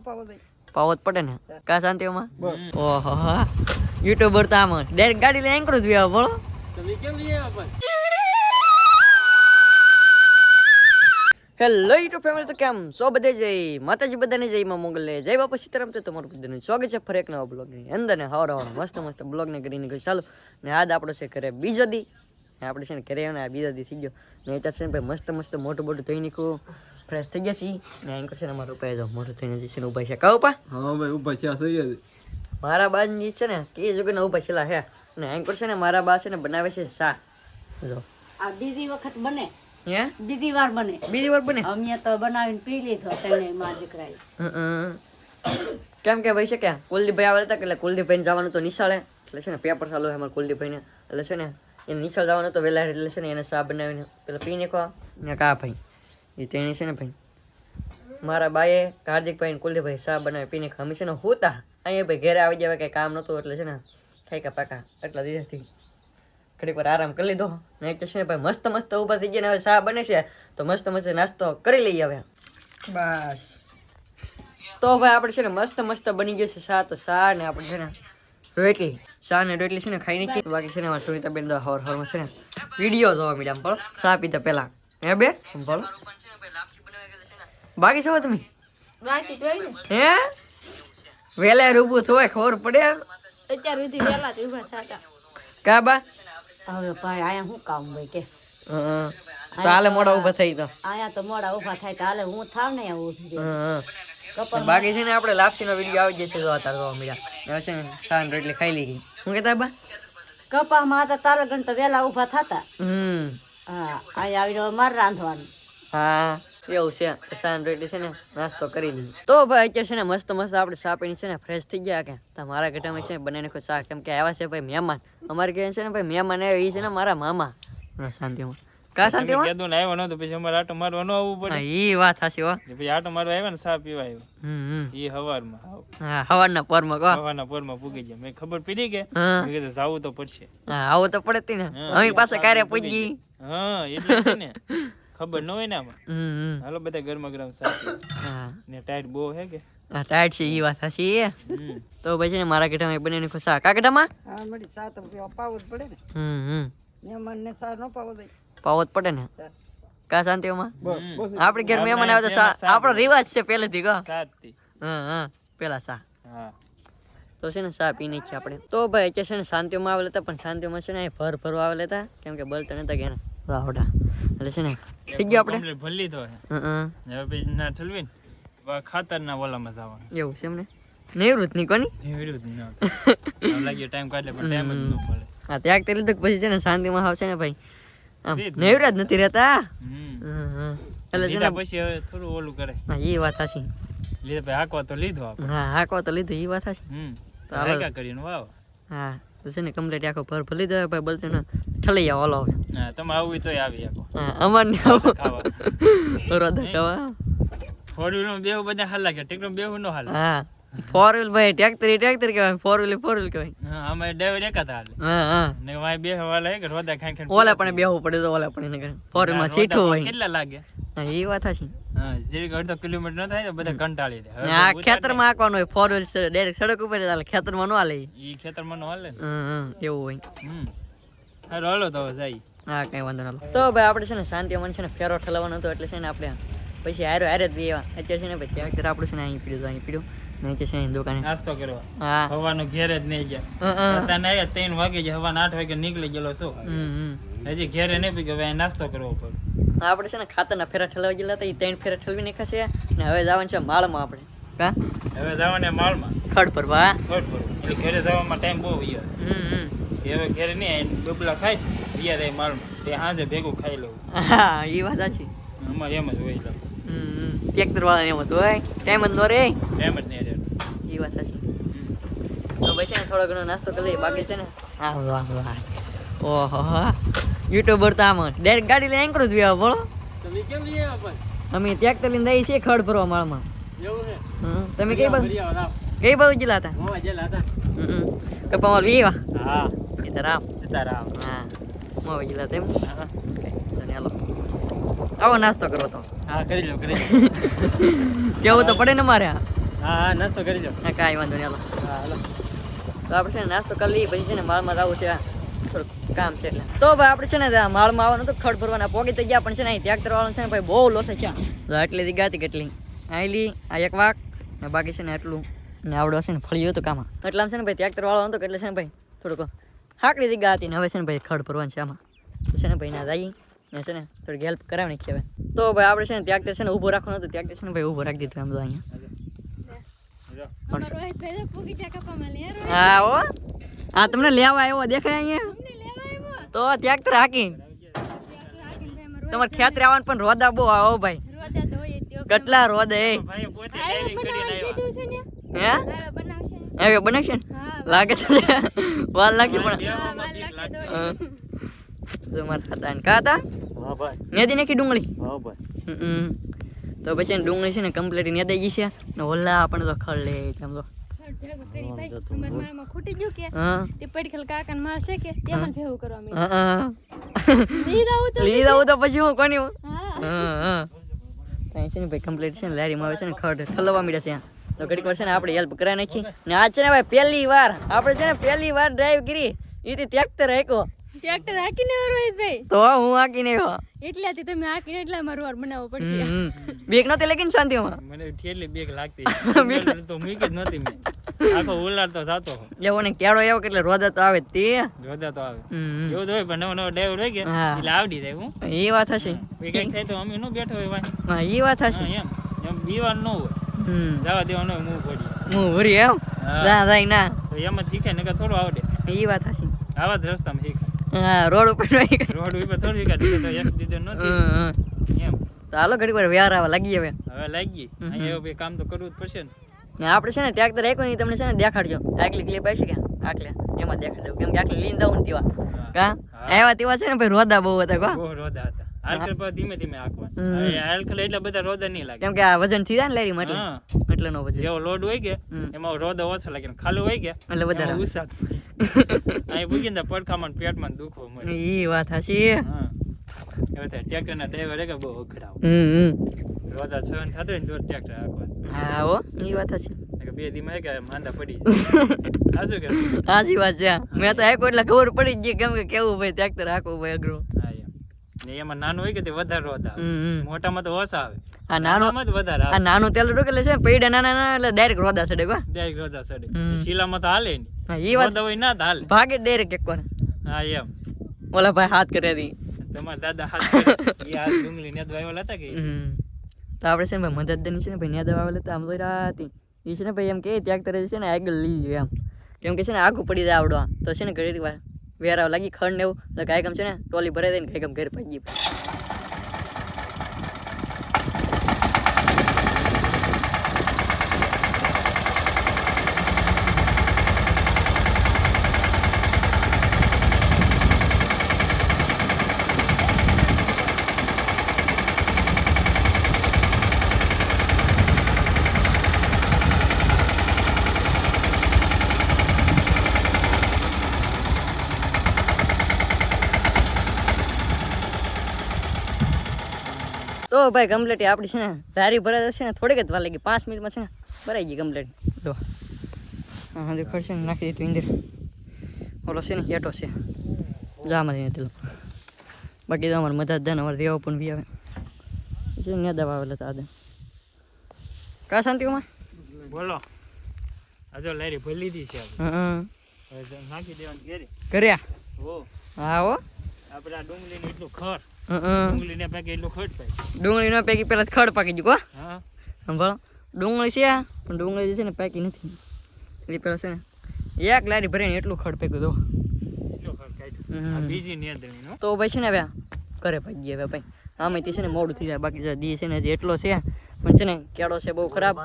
ચા ન પાવો દઈ પાવો જ પડે ને? કા શાંતિઓમાં? ઓહો યુટ્યુબર તો આમ ડાયરેક્ટ ગાડી લઈ એંકરો જ વ્યાવ બોલો તમે કેમ હેલો યુટ્યુબ ફેમિલી તો કેમ? સો બધે જય. માતાજી બધાને જય માં મોગલે જય બાપા સીતારામ તો તમારું બધાનું સ્વાગત છે ફરી એક નવા બ્લોગની અંદર ને હવાર હવાર મસ્ત મસ્ત બ્લોગને કરીને ગયો ચાલો. ને આજ આપણો છે ઘરે બીજો દી ને આપણે છે ને ઘરે આવ્યો ને આ બીજો દી થઈ ગયો. ને અત્યારે છે ને ભાઈ મસ્ત મસ્ત મોટું મોટું થઈ નીકળું ફ્રેશ થઈ ગયા છીએ ને એન્કર છે ને મારું ઉપર જો મોટું થઈને જશે ને ઊભા છે કહું પા હા ભાઈ ઊભા છે થઈ ગયા મારા બા ની છે ને તે જોગીને ઊભા છેલ્લા હે ને એન્કર છે ને મારા બા છે ને બનાવે છે સા જો આ બીજી વખત બને હે બીજી વાર બને બીજી વાર બને અમે તો બનાવીને પી લીધો તેને માં દીકરાએ હમ. કેમ કે ભાઈ છે કે કુલદીપભાઈ આવેલા હતા કે એટલે કુલદીપભાઈને જવાનું તો નિશાળે એટલે છે ને પેપર ચાલુ છે અમારા કુલદીપભાઈને એટલે છે ને એને નિશાળ જવાનું તો વહેલા એટલે છે ને એને ચા બનાવીને પેલા પી નાખવા ને કા ભાઈ એ તેણી છે ને ભાઈ મારા બાએ હાર્દિકભાઈ ને કુલદીપભાઈ ચા બનાવી પીને ખમી છે ને હોતા. અહીંયા ભાઈ ઘરે આવી જવા કંઈ કામ નહોતું એટલે છે ને ઠેકા પાકા એટલા દિવસથી. ઘડીક વાર આરામ કરી લીધો. ને તો છે ને ભાઈ મસ્ત મસ્ત ઊભા થઈ ગયા ને હવે શાહ બને છે? તો મસ્ત મસ્ત નાસ્તો કરી લઈએ હવે. બસ. તો ભાઈ આપણે છે ને મસ્ત મસ્ત બની ગયો છે શાહ તો શા ને આપણે છે ને રોટલી. શા ને રોટલી છે ને ખાઈ નાખી. બાકી છે ને અમારા સુનિતાબેન બેન હવાર હવારમાં છે ને વીડિયો જોવા મીડિયા પણ શા પીતા પહેલા. હે બે? બોલો. બાકી છો તમે? બાકી હે? વેલા રૂબું થોય ખબર પડે અત્યાર સુધી વેલા તો ઊભા થતા કા બા? હવે ભાઈ આયા હું કામ ભાઈ કે? હં. તો હાલે મોડા ઊભા થઈ તો. આયા તો મોડા ઊભા થાય તો હાલે હું થાવ ને આવું હં, હં. બાકી છે ને આપણે લાપસીનો વીડિયો આવી જશે જો અત્યારે જોવા મળ્યા હશે છે ને સાન રોટલી ખાઈ લીધી. શું કહેતા બા? કપામાં હતા તારા ઘંટા વેલા ઊભા થતા. હમ. હા, અહીંયા આવીને મારે રાંધવાનું. હા, એવું છે. સાન રોટલી છે ને, નાસ્તો કરી લીધો તો ભાઈ, અત્યારે છે ને, મસ્ત મસ્ત આપણે ચા પીને છે ને ફ્રેશ થઈ ગયા કે. તમારા મારા ઘટામાં છે બનાવીને કોઈ શાક કેમ કે છે ભાઈ, મહેમાન. અમારે ઘરે છે ને, ભાઈ, મહેમાન એ છે ને, મારા મામા. શાંતિ શાંતિમાં. કા શાંતિમાં કીધું ને આવ્યો નતો પછી અમારે આટો મારવા ન આવવું પડે. હા એ વાત સાચી હો. પછી આટો મારવા આવ્યા ને સા પીવા આવ્યો. હમ હમ. એ હવારમાં હા હવારના હવાર ના હવાના પોરમાં પૂગી જાય મેં ખબર પડી કે? મેં કીધું જાવું તો પડશે. હા આવું તો પડે ને. અમે પાસે કારે પૂગી હા એટલે ને. ખબર ન હોય ને આમાં. હમ હમ. હાલો બધા ગરમા ગરમ સા પીએ. હા. ને ટાઈટ બહુ હે કે? હા ટાઈટ છે એ વાત સાચી તો પછી ને મારા બનાવીને કોઈ ખુશા કા ઘટામાં? હા મળી સાત રૂપિયા પીવા જ પડે ને. હમ હમ. મહેમાનને ચા ન પાવો દઈ. પાવો જ પડે ને. કા શાંતિમાં હમ. આપણે ઘર મહેમાન આવે તો આપણો રિવાજ છે પહેલેથી હા. હા પેલા સા. તો છે ને સા પી છે આપણે. તો ભાઈ કે છે ને શાંતિઓમાં આવેલા હતા પણ શાંતિઓમાં છે ને અહીં ભર ભરવા આવેલા હતા કેમ કે બળતા નતા ગયા ને વાવડા. એટલે છે ને થઈ ગયો આપણે. કમ્પ્લીટ તો હે. હં, હં. હવે બીજ ના ઠલવી ને હવે ખાતરના ઓલામાં જવાનું. એવું છે એમને નિવૃત્તની કોની? વિરુદ્ધ ન લાગ્યો ટાઈમ કાઢલે પણ ટાઈમ જ ન પડે. હા ત્યાગ કરી લીધું પછી છે ને શાંતિમાં આવશે ને ભાઈ? નેવરા જ નથી રહેતા. એટલે લીધા પછી હવે થોડું ઓલું કરે. હા એ વાત સાચી લીધા ભાઈ હાકવા તો લીધો આપણે. હા હાકવા તો લીધું એ વાત સાચી તો હાલો. કરીને વાવ. હા તો છે ને કમ્પ્લીટ આખો ભર ભલી દો ભાઈ બોલતો ને ઠલી જાવ ઓલો હા તમે આવું તો આવી આખો હા અમાર ને આવો. રોદા ખાવા. થોડું વ્હીલર બધા હાલ કે ટેક્ટર બેહુ નો હાલ. હા. ફોર વ્હીલ ભાઈ ટ્રેક્ટર ટ્રેક્ટર કહેવાય ફોર વ્હીલ ફોર વ્હીલ કહેવાય. હા અમે ડ્રાઈવર એક હતા હા હા. ને વાય બે વાલા હે કે રોદા ખાઈ ખાઈ ઓલા પણ બેહવું પડે તો ઓલા પણ એને ફોર વ્હીલમાં સીઠું હોય. કેટલા લાગે? હા એ વાત સાચી. હા અડધો કિલોમીટર ન થાય તો બધા કંટાળી દે ને આ ખેતરમાં આંકવાનું હોય ફોર વ્હીલ ડાયરેક્ટ સડક ઉપર ચાલે ખેતરમાં ન હાલે ઈ. ઈ ખેતરમાં નો હાલે. હં, હં, એવું હોય. હમ. તો જાય. હા કઈ વાંધો ના તો ભાઈ આપણે છે ને શાંતિ મન છે ને ફેરો ઠલવાનો હતો એટલે છે ને આપણે પછી હારો હારે જ બેવા. અત્યારે છે ને પછી ત્યાં આપણે છે ને અહીં પીડ્યું અહીં પીડ્યું. નહીં કે છે ને દુકાને. નાસ્તો કરવા હા. હવાનું ઘેર જ નહીં ગયા. હં. આવ્યા ત્રણ વાગે છે હવાના આઠ વાગે નીકળી ગયેલો છો. હજી ઘેરે નહીં પી ગયો નાસ્તો કરવો પડે. આપણે છે ને ખાતરના ફેરા ઠલવા ગયેલા હતા એ ત્રણ ફેરા ઠલવી નાખ્યા છે. ને હવે જવાનું છે માળમાં આપણે. કા? હવે જવાનું માળમાં. ખડ પર વા ખડ પર એટલે ઘરે જવામાં ટાઈમ બહુ હમ હવે ઘેરે નહીં બબલા ખાઈ વિયા રહે માળમાં. તે સાંજે ભેગું ખાઈ લઉં. હા એ વાત સાચી. અમારે એમ જ હોય ટ્રેક્ટર વાળાને એમ હતું હોય ટાઈમ જ નો રે એમ જ નહીં રહે. એ વાત સાચી. તો ભાઈ છે ને થોડો ઘણો નાસ્તો કરી લઈએ. બાકી છે ને? હા વાહ વાહ. ઓહો યુટ્યુબર તો આમ ડાયરેક્ટ ગાડી લઈને એંકરો જ વ્યા બોલો. તમે કેમ લઈ આવ્યા પણ અમે ટ્રેક્ટર લઈને જઈએ છીએ ખડ ભરવા માળમાં. એવું છે? હમ, તમે કઈ બાજુ? કઈ બાજુ જિલ્લા હતા? મોવા જેલા હતા. હમ કપામાં વીવા હા એ તો રામ સીતારામ. હા. મોવા જિલ્લા તેમ હાલો આવો નાસ્તો કરો તો હા કરી લો કરી કેવું તો પડે ને મારે હા હા નાસ્તો કરી લો હા કાંઈ વાંધો નહીં હાલો હા હાલો તો આપણે છે ને નાસ્તો કરી લઈએ પછી છે ને માળમાં જવું છે થોડુંક કામ છે એટલે તો ભાઈ આપણે છે ને માળમાં આવવાનું તો ખડ ભરવાના પોગી તો ગયા પણ છે ને અહીં ત્યાગ કરવાનું છે ને ભાઈ બહુ લોસે છે તો આટલી દી ગાતી કેટલી આયલી આ એક વાક ને બાકી છે ને એટલું ને આવડો છે ને ફળ્યું હતું કામાં એટલે આમ છે ને ભાઈ ત્યાગ કરવાળો હતો એટલે છે ને ભાઈ થોડુંક હાકડી દીગા હતી ને હવે છે ને ભાઈ ખડ ભરવાની છે આમાં. તો છે ને ભાઈ ના જઈએ ને છે ને થોડીક હેલ્પ કરાવી નાખીએ હવે. તો ભાઈ આપણે છે ને ત્યાગ છે ને ઊભો રાખવાનો હતો. ત્યાગ છે ને ભાઈ ઊભો રાખી દીધો એમ તો અહીંયા. હા હો હા. તમને લેવા આવ્યો દેખાય અહીંયા? તો ત્યાગ તો હાકી તમારે ખેતરે આવવાનું પણ રોદા બહુ આવો ભાઈ. કેટલા રોદા હે? હવે બનાવશે ને? લાગે છે વાર લાગશે પણ. જો મારા ખાતા ને ખાતા. હા ભાઈ. નેદી નાખી ડુંગળી. હા ભાઈ. તો પછી ડુંગળી છે ને કમ્પ્લીટ નેદાઈ ગઈ છે. ને ઓલા આપણે તો ખડ લે છે આમ તો. છે કમ્પ્લીટ છે ને લારીમાં આવે છે ને ખડ ઠલવા મળે છે તો ઘડીક વાર છે ને આપણે હેલ્પ કરાવી નાખી ને આજ છે ને ભાઈ પહેલી વાર. આપણે છે ને પહેલી વાર ડ્રાઈવ કરી. એથી ટ્રેક્ટર રાખ્યો ટ્રેક્ટર હાકીને રોહિતભાઈ તો હું આકીને આવ્યો. એટલાથી તમે હાકીને એટલા મારું વાર બનાવવો પડશે. બેગ નહોતી લેકિન શાંતિમાં મને ઠેલી બીક લાગતી. તો મૂકી જ નહોતી મેં. આખો ઉલાડતો જાતો. એવો ને કેળો એવો એટલે રોદા તો આવે તે. રોદા તો આવે. એવું તો હોય પણ નવો નવો ડ્રાઈવર હોય કે એટલે આવડી જાય હું. એ વાત હશે. એ કંઈક થાય તો અમે ન બેઠો હોય. હા એ વાત હશે. એમ. એમ બીવાર ન હોય. જવા દેવાનો મૂવ પડી હું ભરી એમ? ના જાય ના એમ જ શીખે ને થોડું આવડે. એ વાત હશે આવા જ રસ્તામાં શીખે. હા રોડ ઉપર રોડ ઉપર થોડું શીખે તો એક દીધો નથી એમ. તો હાલો ઘડી વાર વ્યાર આવા લાગી હવે. હવે લાગી. અહીંયા ભાઈ કામ તો કરવું જ પડશે ને. આપણે છે ને ત્યાગ તો રાખ્યો નહીં તમને છે ને દેખાડજો. આટલી ક્લિપ આવી છે કે? આટલે એમાં દેખાડી દઉં. કેમ કે આટલી લીન દઉં ને તેવા કા એવા તેવા છે ને ભાઈ રોદા બહુ હતા કા? બહુ રોદા હતા. હાલકલ પર ધીમે ધીમે આખવા. હવે હાલકલ એટલા બધા રોદા નહીં લાગે. કેમ કે આ વજનથી જાય ને લેરી એટલે એટલે નો વજન. જેવો લોડ હોય કે એમાં રોદા ઓછા લાગે ને ખાલી હોય કે એટલે વધારે ઉસાત અહીં ભૂગીને તો પડખામાં પેટમાં દુખો મળે. એ વાત હશે હા. એવું થાય ટ્રેક્ટરના ડ્રાઈવર કે બહુ અઘરાવ હમ રોદા સહન થતો હોય ને તો ટ્રેક્ટર આંકવા હા હો. ઈ વાત હશે કે બે દીમાં કે માંદા પડી શું કરે સાચી વાત છે. મેં તો એક એટલે ખબર પડી જ ગઈ. કેમ કે કેવું ભાઈ ટ્રેક્ટર આખો ભાઈ અઘરો. એમ ને એમાં નાનું હોય કે તે વધારે રોદા આવે. મોટામાં તો ઓછા આવે. આ નાનો જ વધારે આ નાનું તેલ એટલે છે ને પૈડા નાના નાના એટલે ડાયરેક્ટ રોદા ચડે કો ડાયરેક્ટ રોદા સડે શીલામાં તો હાલે નહીં. હા એ વાત હોય ના હાલે. ભાગે ડાયરેક્ટ એક વાર હા એમ. ઓલા ભાઈ હાથ કરે દી તમારા દાદા હાથ કરે. એ હાથ ડુંગળી ને દવાઈ હતા કે. તો આપણે છે ને ભાઈ મદદની છે ને ભાઈ ન્યાદ આવેલા તો આમ તો રાતી એ છે ને ભાઈ એમ કે ત્યાગ કરે છે ને આગળ લઈ ગયો એમ. કેમ કે છે ને આખું પડી જાય આવડવા તો છે ને ઘડી વાર વેરાવ લાગી ખંડ ને એવું. એટલે કાંઈ છે ને, ટોલી ભરાઈ દે ને ઘેર પાજી તો ભાઈ કમ્પ્લેટ આપણી છે ને ધારી ભરાઈ છે ને થોડીક જ વાર લાગી. પાંચ મિનિટમાં છે ને ભરાઈ ગઈ કમ્પ્લેટ જો. હા હા છે ને નાખી દીધું ઇન્દર ઓલો છે ને હેટો છે. જામાં તેલો બાકી તો અમારે મજા જ અમારે દેવો પણ બી આવે. છે ને દવા આવેલા હતા આદે કા કુમાર બોલો. હજો જો લારી ભરી લીધી છે. હં નાખી દેવાની ઘરે. કર્યા હા હો. આપણે આ ડુંગળીનું એટલું ખર. હં ડુંગળીને પાકે એટલું ડુંગળી નો પેકી પેલા ખડ પાકી ગયું કો હા. સાંભળો. ડુંગળી છે પણ ડુંગળી જે છે ને પાકી નથી. એ પેલા છે ને એક લારી ભરીને એટલું ખડ પેક્યું તો તો ભાઈ છે ને હવે ઘરે ભાગીએ હવે ભાઈ. આમાંથી છે ને મોડું થઈ જાય બાકી દી છે ને એટલો છે. પણ છે ને કેળો છે બહુ ખરાબ.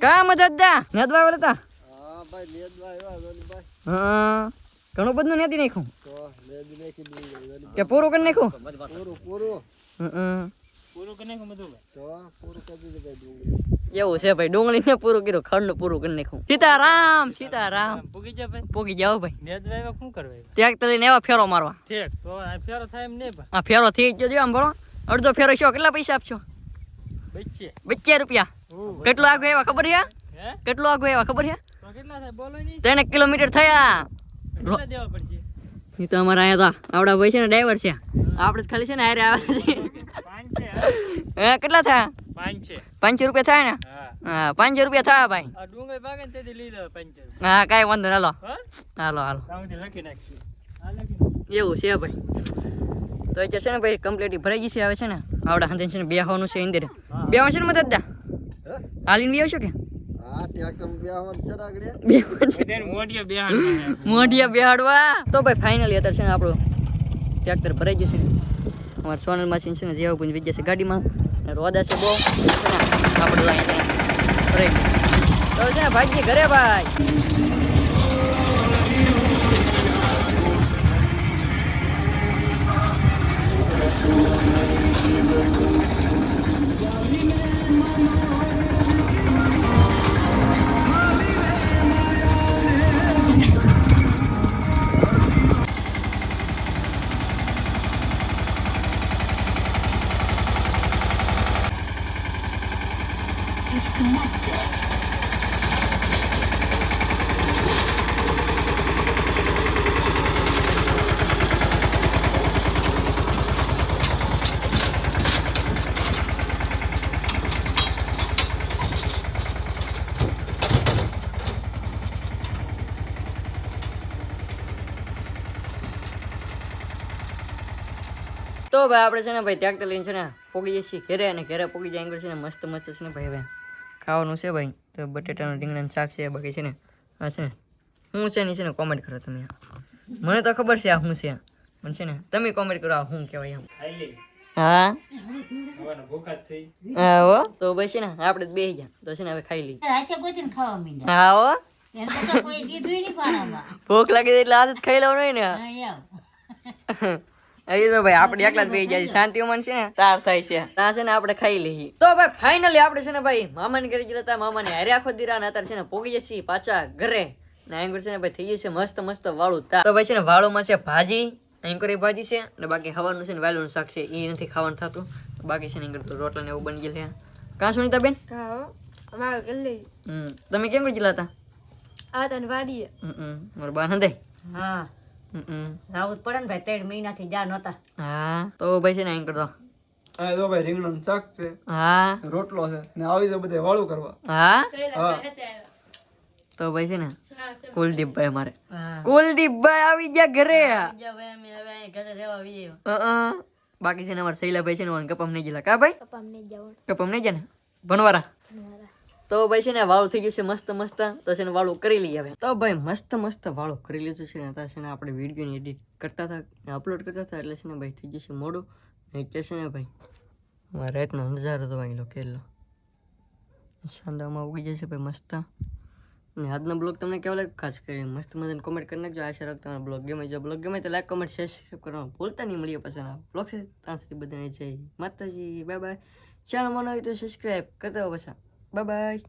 કા મદદ દા નેદવા આવેલા હતા હા ભાઈ લેદવા આવ્યા હા. ઘણું બધું નથી નાખ્યું. તો લેદી નાખી દીધી. કે પૂરું કરી નાખ્યું? તો એવું છે ભાઈ ડુંગળી ને પૂરું કર્યું ખંડ પૂરું કરી નાખ્યું. સીતારામ સીતારામ. પૂગી જાવ ભાઈ. પૂગી જાવ ભાઈ. શું કરવા આવ્યા? ત્યાગ તલીને એવા ફેરો મારવા. ઠીક તો આ ફેરો થાય એમ નહીં ફેરો થઈ ગયો આમ ભણો અડધો ફેરો છો કેટલા પૈસા આપશો? બચ્ચે રૂપિયા. કેટલો આગળ એવા ખબર છે? કેટલો આગો આગળ આવ્યા ખબર છે? તો કેટલા થાય બોલો નહીં. ત્રણ કિલોમીટર થયા. એ તો અમારા અહીંયા તો આવડા ભાઈ છે ને ડ્રાઈવર છે. આપણે ખાલી છે ને હારે આવે છે પાંચ છે હે. કેટલા થયા? પાંચ છે. પાંચસો રૂપિયા થાય ને? હા. હા પાંચસો રૂપિયા થયા ભાઈ. આ ડુંગળી ભાગે ને તેથી લઈ લો પંચર. હા કાંઈ વાંધો નહીં હાલો. હાલો હાલો. એવું છે ભાઈ. તો એ છે ને ભાઈ કમ્પ્લીટ ભરાઈ ગઈ છે હવે છે ને. આવડા હાથે છે ને બે આવવાનું છે અંદર. બે આવવાનું છે ને મદદ? હાલીને બે આવશો કે? છે ને છે. મોઢિયા બેહાડવા તો ભાઈ ફાઇનલી અત્યારે છે ને આપણું ટ્રેક્ટર ભરાઈ જશે અમારા સોનલ મશીન છે ને જેવું પૂંજ વીજ છે ગાડીમાં. અને રોદા છે બહુ. છે ને આપણે છે ને ભરાઈ ગયું. તો છે ને ભાગ્ય ઘરે ભાઈ. તો ભાઈ આપણે છે ને ભાઈ ટ્રેક્ટર લઈને છે ને પોગી જઈએ છીએ ઘરે અને ઘરે પોગી જાય છે ને મસ્ત મસ્ત છે ને ભાઈ ભાઈ ખાવાનું છે ભાઈ તો બટેટાનું રીંગણાનું શાક છે બાકી છે ને આ છે ને શું છે ને છે ને કોમેન્ટ કરો તમે મને તો ખબર છે આ શું છે પણ છે ને તમે કોમેન્ટ કરો આ શું કહેવાય એમ હા હા હો તો ભાઈ છે ને આપણે બેસી ગયા તો છે ને હવે ખાઈ લઈએ હા હો પાણામાં ભૂખ લાગે એટલે આદત ખાઈ લેવાનું હોય ને અહીં તો ભાઈ આપણે એકલા જ બેસી જાય શાંતિ મન છે ને? તાર થાય છે. ત્યાં છે ને આપણે ખાઈ લઈએ. તો ભાઈ ફાઇનલી આપણે છે ને ભાઈ મામાને ઘરે ગયેલા હતા. મામાને હારે આખો દીરા ને અત્યારે છે ને પોગી જશે પાછા ઘરે. ને છે ને ભાઈ થઈ જશે મસ્ત મસ્ત વાળું તા તો ભાઈ છે ને વાળુમાં છે ભાજી અહીં ભાજી છે અને બાકી હવાનું છે ને વાલું શાક છે એ નથી ખાવાનું થતું. બાકી છે ને તો રોટલા ને એવું બની ગયેલ છે. કાં સુનિતા બેન હા અમારે કરી લઈ હમ તમે કેમ કરી ગયેલા હતા? આ તને વાડીએ. હમ હા. હમ હમ રાવું જ પડે ને ભાઈ ત્રણ મહિનાથી જા નહોતા હા તો ભાઈ છે ને અહીં કરતો આ તો ભાઈ રીંગણાનું શાક છે હા રોટલો છે ને આવી તો બધે વાળું કરવા હા હા તો ભાઈ છે ને કુલદીપભાઈ અમારે હા કુલદીપભાઈ આવી ગયા ઘરે બીજા ભાઈ અમે હવે અહીં ઘરે રહેવા આવીએ અ, અ. બાકી છે ને અમારા શૈલાભાઈ છે ને ઓન કપમ નહીં ગયેલા કા ભાઈ પપ્પા અમને જવાનું કપમ નહીં ગયા ને ભણવારા તો ભાઈ છે ને, વાળું થઈ ગયું છે મસ્ત મસ્ત. તો છે ને, વાળું કરી લઈએ હવે. તો ભાઈ, મસ્ત મસ્ત વાળું કરી લીધું છે ને ત્યાં છે ને, આપણે વિડીયોની એડિટ કરતા હતા અપલોડ કરતા હતા, એટલે છે ને ભાઈ, થઈ ગયું છે મોડું. એટલે છે ને ભાઈ રાતનો નજારો તો ભાઈ, લો કેટલો સાંદામાં ઉગી જશે ભાઈ મસ્ત. ને આજનો બ્લોગ તમને કેવો લાગ્યો? ખાસ કરીને મસ્ત મજાને કોમેન્ટ કરી નાખજો. આશા રાખ તમારો બ્લોગ ગમે જો બ્લોગ ગમે તો લાઈક કોમેન્ટ શેર સબસ્ક્રાઈબ કરવાનું ભૂલતા નહીં. મળીએ પછી બ્લોગ છે ત્યાં સુધી બધાને જય માતાજી. બાય બાય ચેનલ હોય તો સબસ્ક્રાઈબ કરતા હો પાછા. Bye bye